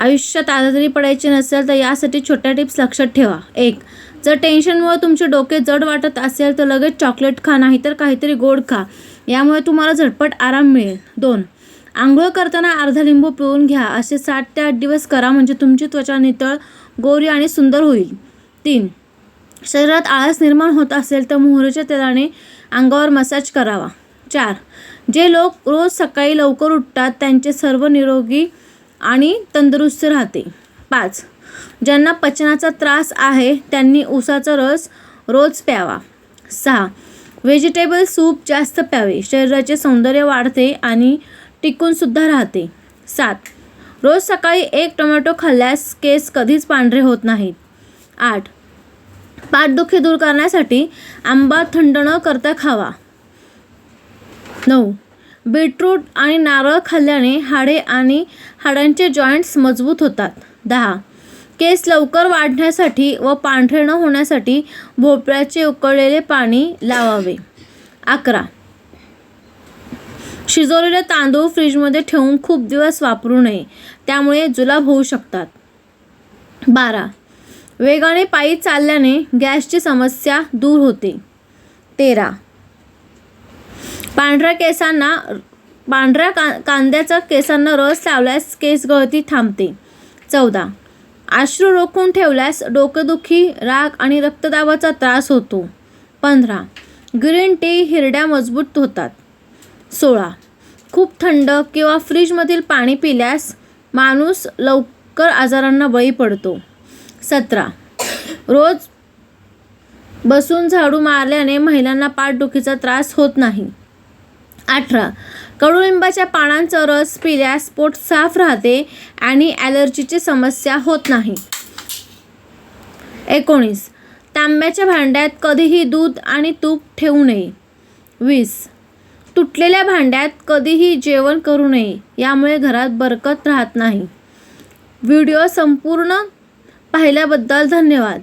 आयुष्यात आजारी पडायचे नसेल तर यासाठी छोट्या टिप्स लक्षात ठेवा. एक जर टेन्शनमुळे तुमचे डोके जड वाटत असेल तर लगेच चॉकलेट खा नाहीतर काहीतरी गोड खा. यामुळे तुम्हाला झटपट आराम मिळेल. दोन आंघोळ करताना अर्धा लिंबू पिळून घ्या. असे सात ते आठ दिवस करा म्हणजे तुमची त्वचा नितळ गोरी आणि सुंदर होईल. तीन शरीरात आळस निर्माण होत असेल तर मोहरीच्या तेलाने अंगावर मसाज करावा. चार जे लोक रोज सकाळी लवकर उठतात त्यांचे सर्व निरोगी आणि तंदुरुस्त राहते. पाच. ज्यांना पचनाचा त्रास आहे त्यांनी ऊसाचा रस रोज प्यावा. सहा. व्हेजिटेबल सूप जास्त प्यावे. शरीराचे सौंदर्य वाढते आणि टिकूनसुद्धा राहते. सात. रोज सकाळी एक टोमॅटो खाल्ल्यास केस कधीच पांढरे होत नाहीत. आठ. पाठदुखी दूर करण्यासाठी आंबा थंड न करता खावा. नऊ. बीटरूट आणि नारळ खाल्ल्याने हाडे आणि हाडांचे जॉईंट्स मजबूत होतात. दहा. केस लवकर वाढण्यासाठी व पांढरे न होण्यासाठी भोपळ्याचे उकळलेले पाणी लावावे. अकरा. शिजवलेले तांदूळ फ्रीजमध्ये ठेवून खूप दिवस वापरू नये. त्यामुळे जुलाब होऊ शकतात. बारा. वेगाने पायी चालल्याने गॅसची समस्या दूर होते. तेरा. पांढऱ्या केसांना पांढऱ्या का कांद्याचा केसांना रस लावल्यास केस गळती थांबते. चौदा. आश्रू रोखून ठेवल्यास डोकेदुखी राग आणि रक्तदाबाचा त्रास होतो. पंधरा. ग्रीन टी हिरड्या मजबूत होतात. सोळा. खूप थंड किंवा फ्रीजमधील पाणी पिल्यास माणूस लवकर आजारांना बळी पडतो. सतरा. रोज बसून झाडू मारल्याने महिलांना पाठदुखीचा त्रास होत नाही. अठरा. कडुलिंबाच्या पानांचा रस पिल्यास पोट साफ राहते आणि ॲलर्जीची समस्या होत नाही. एकोणीस. तांब्याच्या भांड्यात कधीही दूध आणि तूप ठेवू नये. वीस. तुटलेल्या भांड्यात कधीही जेवण करू नये यामुळे घरात बरकत राहत नाही. व्हिडिओ संपूर्ण पाहिल्याबद्दल धन्यवाद.